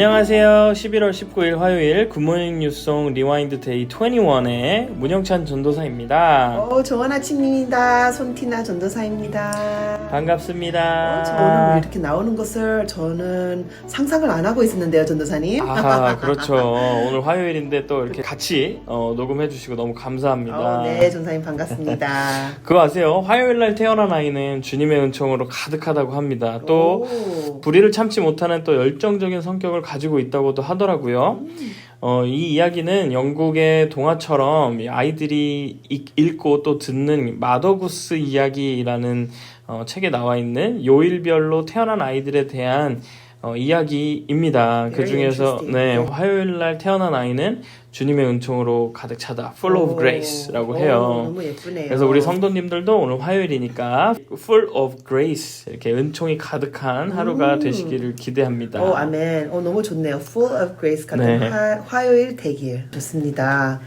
안녕하세요. 11월 19일 화요일 굿모닝 뉴송 리와인드 데이 21의 문영찬 전도사입니다. 어, 좋은 아침입니다. 손티나 전도사입니다. 반갑습니다. 어, 저는 왜 이렇게 나오는 것을 저는 상상을 안 하고 있었는데요, 전도사님. 아, 그렇죠. 오늘 화요일인데 또 이렇게 같이 어, 녹음해 주시고 너무 감사합니다. 어, 네, 전사님 반갑습니다. 그거 아세요? 화요일 날 태어난 아이는 주님의 은총으로 가득하다고 합니다. 또 오. 불의를 참지 못하는 또 열정적인 성격을 가지고 있다고도 하더라고요. 어, 이 이야기는 영국의 동화처럼 이 아이들이 읽- 읽고 또 듣는 마더구스 이야기라는 어, 책에 나와 있는 요일별로 태어난 아이들에 대한 어, 이야기입니다. 그 중에서 네. 화요일 날 태어난 아이는 주님의 은총으로 가득 차다. full of 오. grace라고 오, 해요. 너무 예쁘네요. 그래서 우리 성도님들도 오늘 화요일이니까 full of grace 이렇게 은총이 가득한 하루가 음. 되시기를 기대합니다. 오, 아멘. 오, 너무 좋네요. Full of grace 같은 네. 화, 화요일 되길. 좋습니다.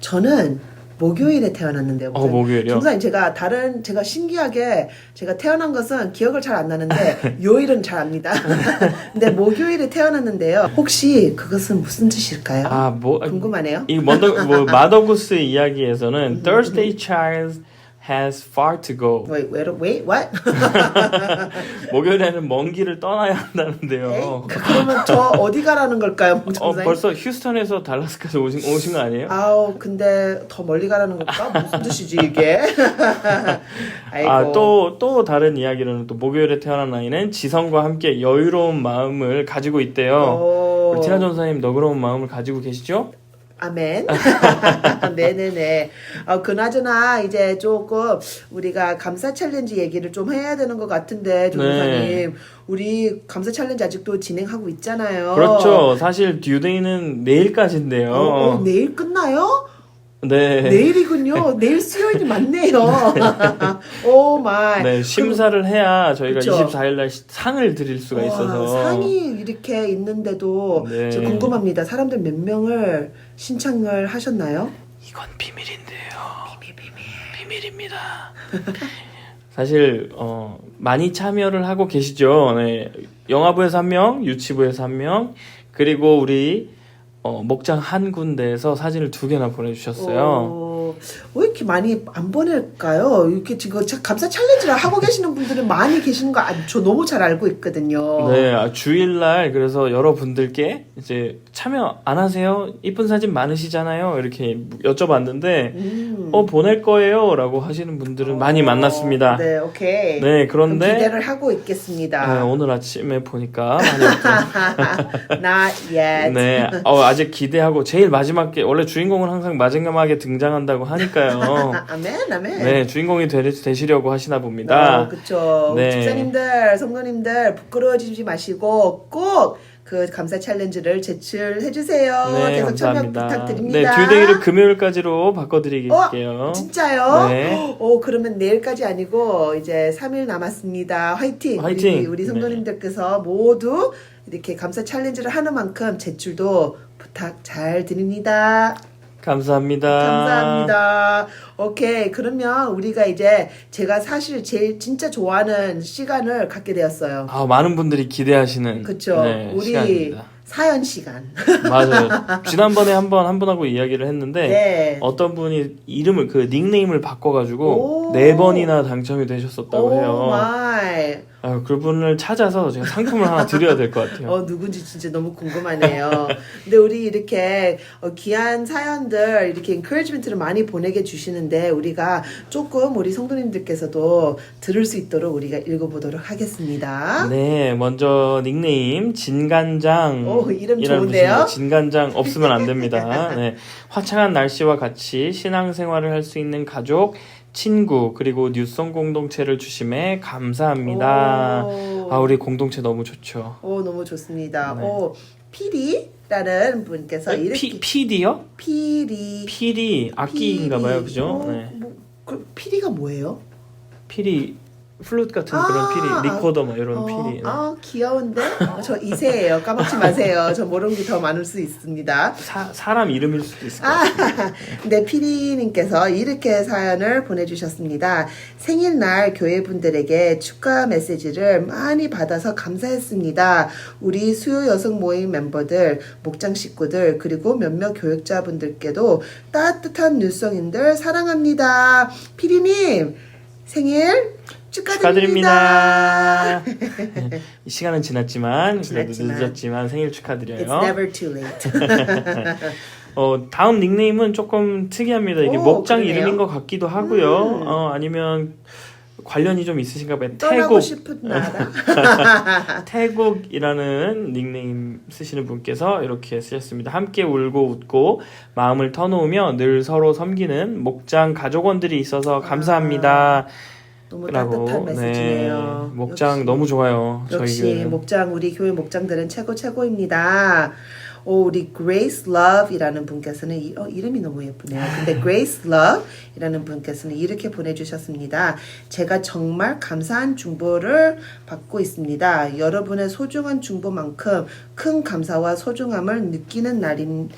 저는 목요일에 태어났는데요. 어, 목요일이요? 전사님 제가 다른 제가 신기하게 제가 태어난 것은 기억을 잘 안 나는데 요일은 잘 압니다. 근데 목요일에 태어났는데요. 혹시 그것은 무슨 뜻일까요? 아, 뭐 궁금하네요. 이 먼저 뭐 마더구스 이야기에서는 음, Thursday child has far to go. Wait, wait, wait, what? 목요일에는 먼 길을 떠나야 에이, 한다는데요. 그러면 저 어디 가라는 걸까요, 어? 벌써 휴스턴에서 달라스까지 오신, 오신 거 아니에요? 아우 근데 더 멀리 가라는 걸까? 무슨 뜻이지 이게? 아이고. 아, 또, 또 다른 이야기로는 또 목요일에 태어난 아이는 지성과 함께 여유로운 마음을 가지고 있대요. 오. 우리 티나 전사님 너그러운 마음을 가지고 계시죠? 아멘. 네네네. 어, 그나저나 이제 조금 우리가 감사 챌린지 얘기를 좀 해야 되는 것 같은데 조사님 네. 우리 감사 챌린지 아직도 진행하고 있잖아요. 그렇죠. 사실 듀데이는 내일까지인데요. 어, 어, 내일 끝나요? 네. 내일이군요. 내일 수요일이 맞네요. 오 마이. 네, 심사를 해야 저희가 그쵸. 24일 날 시- 상을 드릴 수가 와, 있어서. 상이 이렇게 있는데도 네. 저 궁금합니다. 사람들 몇 명을 신청을 하셨나요? 이건 비밀인데요. 비밀 비밀. 비밀입니다. 사실 어, 많이 참여를 하고 계시죠. 네. 영화부에서 한 명, 유치부에서 한 명, 그리고 우리 어, 목장 한 군데에서 사진을 두 개나 보내주셨어요. 어, 왜 이렇게 많이 안 보낼까요? 이렇게 지금 차- 감사 챌린지를 하고 계시는 분들은 많이 계시는 거 저 너무 잘 알고 있거든요. 네, 아, 주일날 그래서 여러분들께 이제 참여 안 하세요? 이쁜 사진 많으시잖아요. 이렇게 여쭤봤는데 음. 어 보낼 거예요라고 하시는 분들은 많이 어, 만났습니다. 네, 오케이. 네, 그런데 기대를 하고 있겠습니다. 네, 오늘 아침에 보니까 많이. Not yet. 네, 어, 아직 기대하고 제일 마지막에 원래 주인공은 항상 마지막에 등장한다고 하니까요. 아, 아멘, 아멘. 네, 주인공이 되, 되시려고 하시나 봅니다. 어, 그쵸. 네. 집사님들, 성도님들 부끄러워지지 마시고 꼭 그 감사 챌린지를 제출해 주세요. 네, 계속 감사합니다. 참여 부탁드립니다. 네, 듀데이를 금요일까지로 바꿔드릴게요. 어, 진짜요? 네. 오, 그러면 내일까지 아니고 이제 3일 남았습니다. 화이팅! 화이팅! 우리, 우리 네. 성도님들께서 모두 이렇게 감사 챌린지를 하는 만큼 제출도 부탁 잘 드립니다. 감사합니다. 감사합니다. 오케이. 그러면 우리가 이제 제가 사실 제일 진짜 좋아하는 시간을 갖게 되었어요. 아, 많은 분들이 기대하시는 그쵸. 네, 우리 시간입니다. 사연 시간. 맞아요. 지난번에 한번 한 분하고 이야기를 했는데 네. 어떤 분이 이름을 그 닉네임을 바꿔가지고 오. 네 번이나 당첨이 되셨었다고 오 해요. 마이. 아, 그분을 찾아서 제가 상품을 하나 드려야 될 것 같아요. 어, 누군지 진짜 너무 궁금하네요. 근데 우리 이렇게 어, 귀한 사연들, 이렇게 encouragement를 많이 보내게 주시는데, 우리가 조금 우리 성도님들께서도 들을 수 있도록 우리가 읽어보도록 하겠습니다. 네, 먼저 닉네임 진간장. 오, 이름 좋은데요? 진간장 없으면 안 됩니다. 네, 화창한 날씨와 같이 신앙생활을 할 수 있는 가족, 친구 그리고 뉴송 공동체를 주심에 감사합니다. 오. 아, 우리 공동체 너무 좋죠. 오, 너무 좋습니다. 네. 오, 피리라는 분께서 이렇게 피, PD요? 피리 피리 악기인가 봐요. 그죠? 어, 네. 뭐, 그 피리가 뭐예요? 피리 플룻 같은 아, 그런 피리, 리코더 뭐 이런 어, 피리. 네. 아 귀여운데? 어, 저 이세예요. 까먹지 마세요. 저 모르는 게 더 많을 수 있습니다. 사, 사람 이름일 수도 있을 것 아, 같아요. 네, 피디님께서 이렇게 사연을 보내주셨습니다. 생일날 교회분들에게 축하 메시지를 많이 받아서 감사했습니다. 우리 수요 여성 모임 멤버들, 목장 식구들, 그리고 몇몇 교육자분들께도 따뜻한 뉴성인들 사랑합니다. 피디님, 생일 축하드립니다. 축하드립니다. 이 시간은 지났지만, 그래도 지났지만. 늦었지만 생일 It's 축하드려요. never too late. 어, 다음 닉네임은 조금 특이합니다. 이게 오, 목장 그러네요. 음. 이름인 것 같기도 하고요. 어, 아니면 관련이 좀 있으신가 봐요. 태국. 싶은 나라. 태국이라는 닉네임 쓰시는 분께서 이렇게 쓰셨습니다. 함께 울고 웃고 마음을 터놓으며 늘 서로 섬기는 목장 가족원들이 있어서 감사합니다. 너무 라고. 따뜻한 메시지네요. 네, 목장 역시. 너무 좋아요. 저희 역시 교회는. 목장 우리 교회 목장들은 최고 최고입니다. 오, 우리 Grace Love이라는 분께서는 이, 어, 이름이 너무 예쁘네요. 근데 Grace Love이라는 분께서는 이렇게 보내주셨습니다. 제가 정말 감사한 중보를 받고 있습니다. 여러분의 소중한 중보만큼 큰 감사와 소중함을 느끼는 날인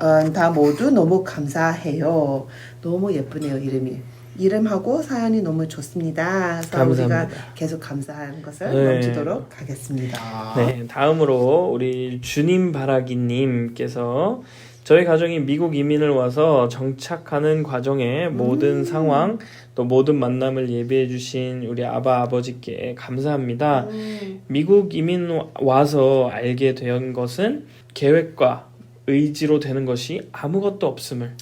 어, 다 모두 너무 감사해요. 너무 예쁘네요 이름이. 이름하고 사연이 너무 좋습니다. 그래서 감사합니다. 우리가 계속 감사한 것을 네. 넘치도록 하겠습니다. 네, 다음으로 우리 주님 바라기님께서 저희 가정이 미국 이민을 와서 정착하는 과정의 모든 상황 또 모든 만남을 예비해 주신 우리 아바 아버지께 감사합니다. 음, 미국 이민 와서 알게 된 것은 계획과 의지로 되는 것이 아무것도 없음을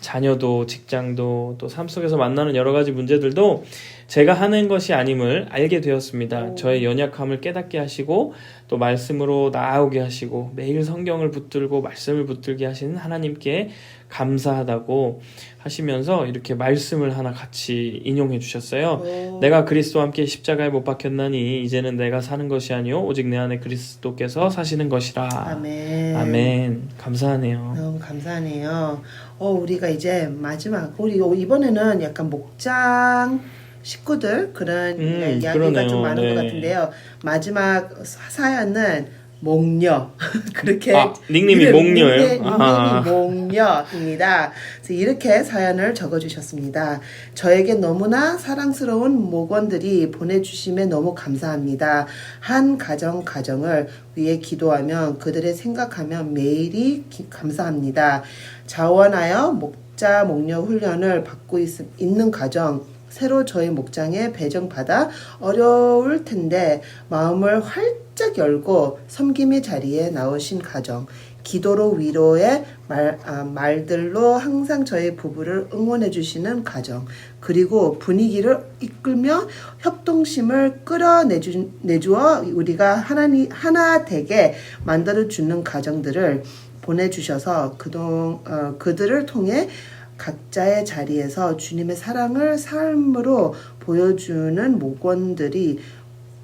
자녀도 직장도 또 삶 속에서 만나는 여러 가지 문제들도 제가 하는 것이 아님을 알게 되었습니다. 오. 저의 연약함을 깨닫게 하시고 또 말씀으로 나아오게 하시고 매일 성경을 붙들고 말씀을 붙들게 하시는 하나님께 감사하다고 하시면서 이렇게 말씀을 하나 같이 인용해 주셨어요. 오, 내가 그리스도와 함께 십자가에 못 박혔나니 이제는 내가 사는 것이 아니요 오직 내 안에 그리스도께서 사시는 것이라. 아멘. 아멘. 감사하네요. 너무 감사하네요. 어, 우리가 이제 마지막 우리 이번에는 약간 목장 식구들 그런 음, 이야기가 그러네요. 좀 많은 네. 것 같은데요. 마지막 사- 사연은 목녀 그렇게 아, 닉네임이 이름, 목녀예요? 닉네임, 아. 닉네임이 목녀입니다. 그래서 이렇게 사연을 적어주셨습니다. 저에게 너무나 사랑스러운 목원들이 보내주심에 너무 감사합니다. 한 가정 가정을 위해 기도하며 그들의 생각하며 매일이 기- 감사합니다. 자원하여 목자 목녀 훈련을 받고 있, 있는 가정 새로 저희 목장에 배정받아 어려울 텐데 마음을 활짝 열고 섬김의 자리에 나오신 가정 기도로 위로의 말, 아, 말들로 항상 저희 부부를 응원해 주시는 가정 그리고 분위기를 이끌며 협동심을 끌어내주 내주어 우리가 하나님 하나 되게 만들어 주는 가정들을 보내주셔서 그동 어, 그들을 통해 각자의 자리에서 주님의 사랑을 삶으로 보여주는 목원들이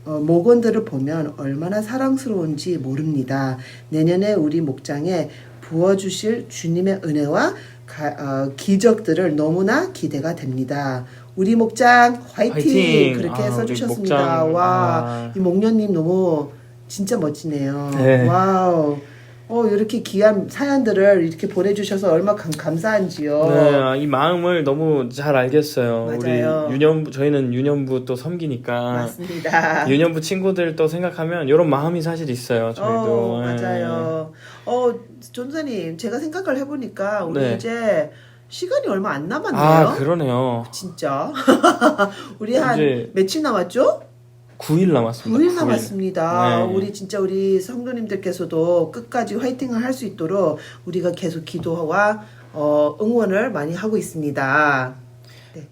어, 목원들을 보면 얼마나 사랑스러운지 모릅니다. 내년에 우리 목장에 부어주실 주님의 은혜와 가- 어, 기적들을 너무나 기대가 됩니다. 우리 목장 화이팅! 화이팅! 그렇게 아, 써주셨습니다. 목장, 와, 아. 이 목련님 너무 진짜 멋지네요. 네. 와우. 어, 이렇게 귀한 사연들을 이렇게 보내주셔서 얼마나 감, 감사한지요. 네, 이 마음을 너무 잘 알겠어요. 어. 맞아요. 우리 유년부 저희는 유년부 또 섬기니까 맞습니다. 유년부 친구들 또 생각하면 이런 마음이 사실 있어요. 저희도. 어, 예. 맞아요. 어, 존사님, 제가 생각을 해보니까 우리 네. 이제 시간이 얼마 안 남았네요. 아 그러네요. 진짜. 우리 한 이제 며칠 남았죠? 9일 남았습니다. 9일 9일. 남았습니다. 네. 우리 진짜 우리 성도님들께서도 끝까지 화이팅을 할 수 있도록 우리가 계속 기도와 어, 응원을 많이 하고 있습니다.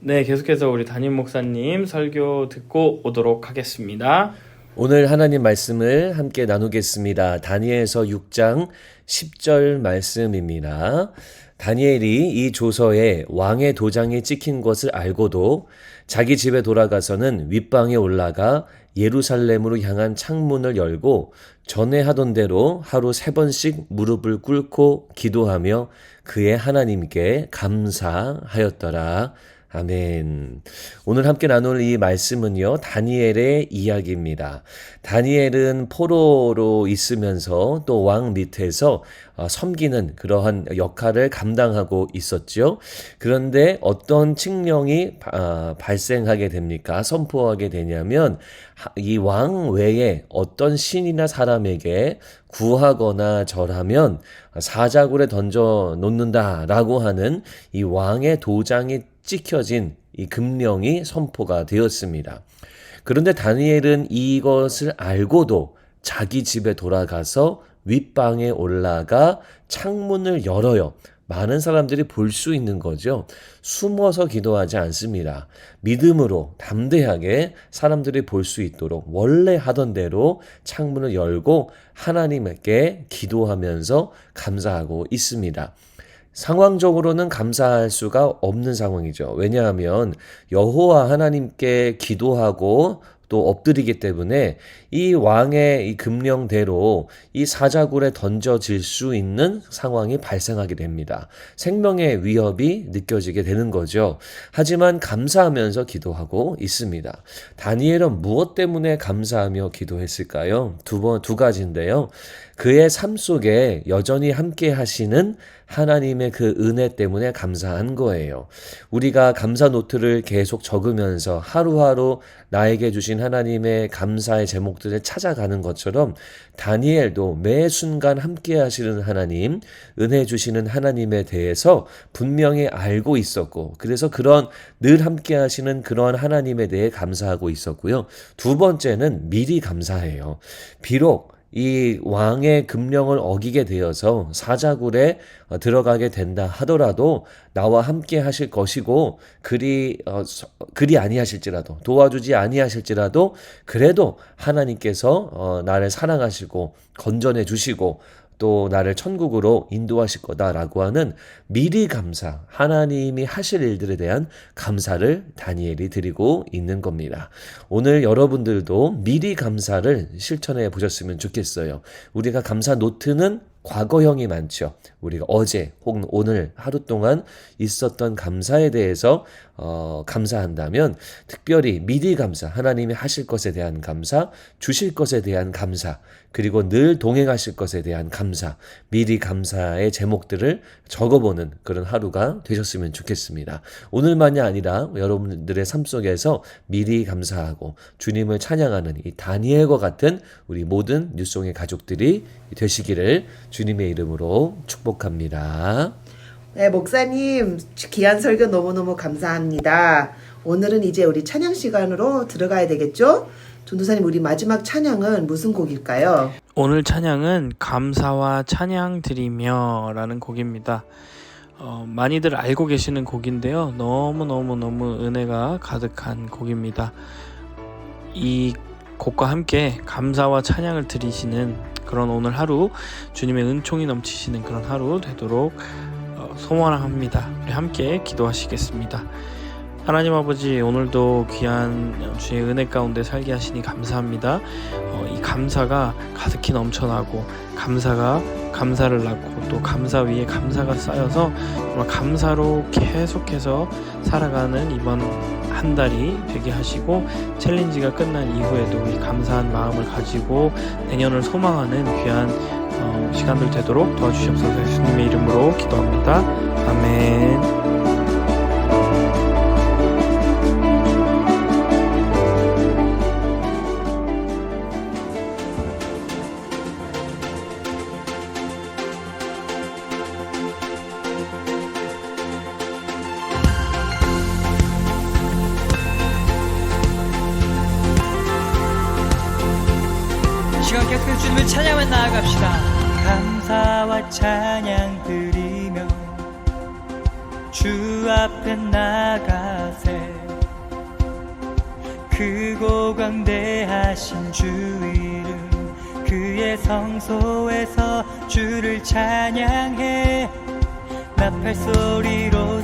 네, 계속해서 우리 담임 목사님 설교 듣고 오도록 하겠습니다. 오늘 하나님 말씀을 함께 나누겠습니다. 다니엘서 6장 10절 말씀입니다. 다니엘이 이 조서에 왕의 도장이 찍힌 것을 알고도 자기 집에 돌아가서는 윗방에 올라가 예루살렘으로 향한 창문을 열고 전에 하던 대로 하루 세 번씩 무릎을 꿇고 기도하며 그의 하나님께 감사하였더라. 아멘. 오늘 함께 나눌 이 말씀은요, 다니엘의 이야기입니다. 다니엘은 포로로 있으면서 또 왕 밑에서 어, 섬기는 그러한 역할을 감당하고 있었죠. 그런데 어떤 칙령이 아, 발생하게 됩니까? 선포하게 되냐면 이 왕 외에 어떤 신이나 사람에게 구하거나 절하면 사자굴에 던져 놓는다라고 하는 이 왕의 도장이 찍혀진 이 금령이 선포가 되었습니다. 그런데 다니엘은 이것을 알고도 자기 집에 돌아가서 윗방에 올라가 창문을 열어요. 많은 사람들이 볼 수 있는 거죠. 숨어서 기도하지 않습니다. 믿음으로 담대하게 사람들이 볼 수 있도록 원래 하던 대로 창문을 열고 하나님께 기도하면서 감사하고 있습니다. 상황적으로는 감사할 수가 없는 상황이죠. 왜냐하면 여호와 하나님께 기도하고 또 엎드리기 때문에 이 왕의 이 금령대로 이 사자굴에 던져질 수 있는 상황이 발생하게 됩니다. 생명의 위협이 느껴지게 되는 거죠. 하지만 감사하면서 기도하고 있습니다. 다니엘은 무엇 때문에 감사하며 기도했을까요? 두 번, 두 가지인데요. 그의 삶 속에 여전히 함께 하시는 하나님의 그 은혜 때문에 감사한 거예요. 우리가 감사 노트를 계속 적으면서 하루하루 나에게 주신 하나님의 감사의 제목들을 찾아가는 것처럼 다니엘도 매 순간 함께 하시는 하나님, 은혜 주시는 하나님에 대해서 분명히 알고 있었고, 그래서 그런 늘 함께 하시는 그러한 하나님에 대해 감사하고 있었고요. 두 번째는 미리 감사해요. 비록 이 왕의 금령을 어기게 되어서 사자굴에 어, 들어가게 된다 하더라도 나와 함께 하실 것이고 그리 어, 서- 그리 아니하실지라도 도와주지 아니하실지라도 그래도 하나님께서 어, 나를 사랑하시고 건전해 주시고 또 나를 천국으로 인도하실 거다라고 하는 미리 감사, 하나님이 하실 일들에 대한 감사를 다니엘이 드리고 있는 겁니다. 오늘 여러분들도 미리 감사를 실천해 보셨으면 좋겠어요. 우리가 감사 노트는 과거형이 많죠. 우리가 어제 혹은 오늘 하루 동안 있었던 감사에 대해서 어, 감사한다면 특별히 미리 감사, 하나님이 하실 것에 대한 감사, 주실 것에 대한 감사, 그리고 늘 동행하실 것에 대한 감사, 미리 감사의 제목들을 적어보는 그런 하루가 되셨으면 좋겠습니다. 오늘만이 아니라 여러분들의 삶 속에서 미리 감사하고 주님을 찬양하는 이 다니엘과 같은 우리 모든 뉴송의 가족들이 되시기를 주님의 이름으로 축복합니다. 네, 목사님 귀한 설교 너무너무 감사합니다. 오늘은 이제 우리 찬양 시간으로 들어가야 되겠죠? 전도사님 우리 마지막 찬양은 무슨 곡일까요? 오늘 찬양은 감사와 찬양 드리며 라는 곡입니다. 어, 많이들 알고 계시는 곡인데요. 너무 너무 너무 은혜가 가득한 곡입니다. 이 곡과 함께 감사와 찬양을 드리시는 그런 오늘 하루 주님의 은총이 넘치시는 그런 하루 되도록 어, 소원합니다. 우리 함께 기도하시겠습니다. 하나님 아버지 오늘도 귀한 주의 은혜 가운데 살게 하시니 감사합니다. 어, 이 감사가 가득히 넘쳐나고 감사가 감사를 낳고 또 감사 위에 감사가 쌓여서 정말 감사로 계속해서 살아가는 이번 한 달이 되게 하시고 챌린지가 끝난 이후에도 이 감사한 마음을 가지고 내년을 소망하는 귀한 어, 시간들 되도록 도와주시옵소서 예수님의 이름으로 기도합니다. 아멘. 주님을 찬양하며 나아갑시다. 감사와 찬양 드리며 주 앞에 나가세. 크고 광대하신 주 이름 그의 성소에서 주를 찬양해. 나팔 소리로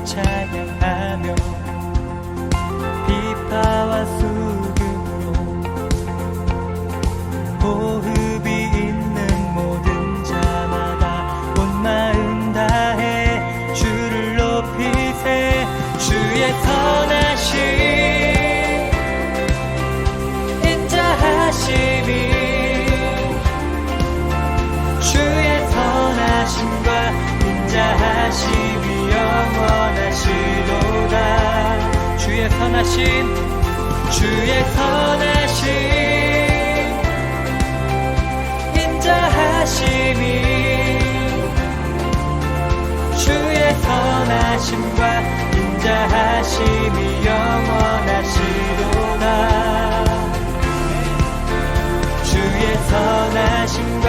선하신 주의 선하신 인자하심이 주의 선하심과 인자하심이 영원하시도다 주의 선하심과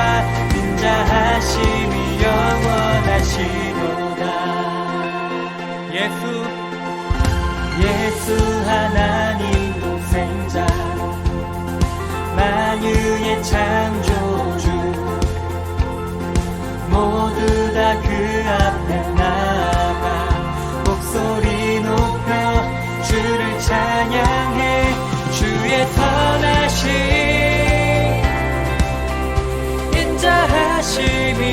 인자하심이 영원하시도다 만유의 창조주. 모두 다 그 앞에 나아가 목소리 높여 주를 찬양해 주의 선하심 인자하심이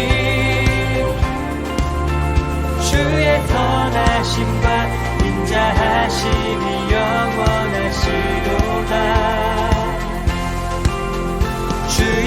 주의 선하심과 인자하심이 영원하시도다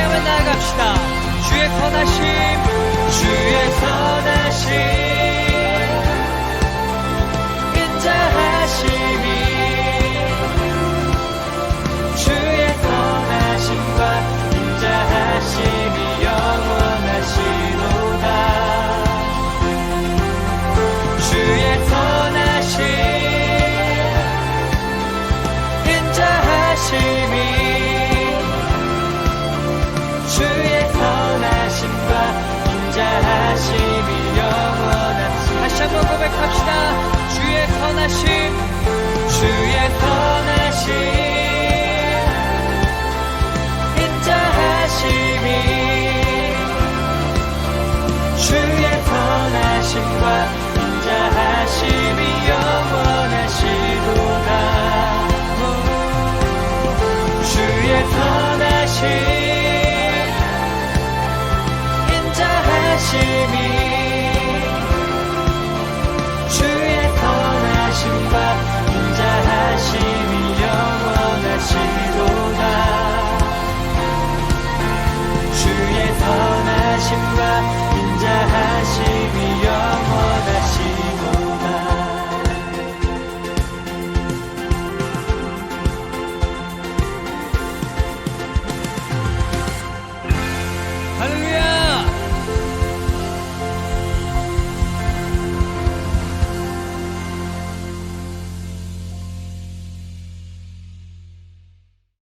찬양을 나아갑시다. 주의 선하심 주의 선하심 선하심 주의 선하심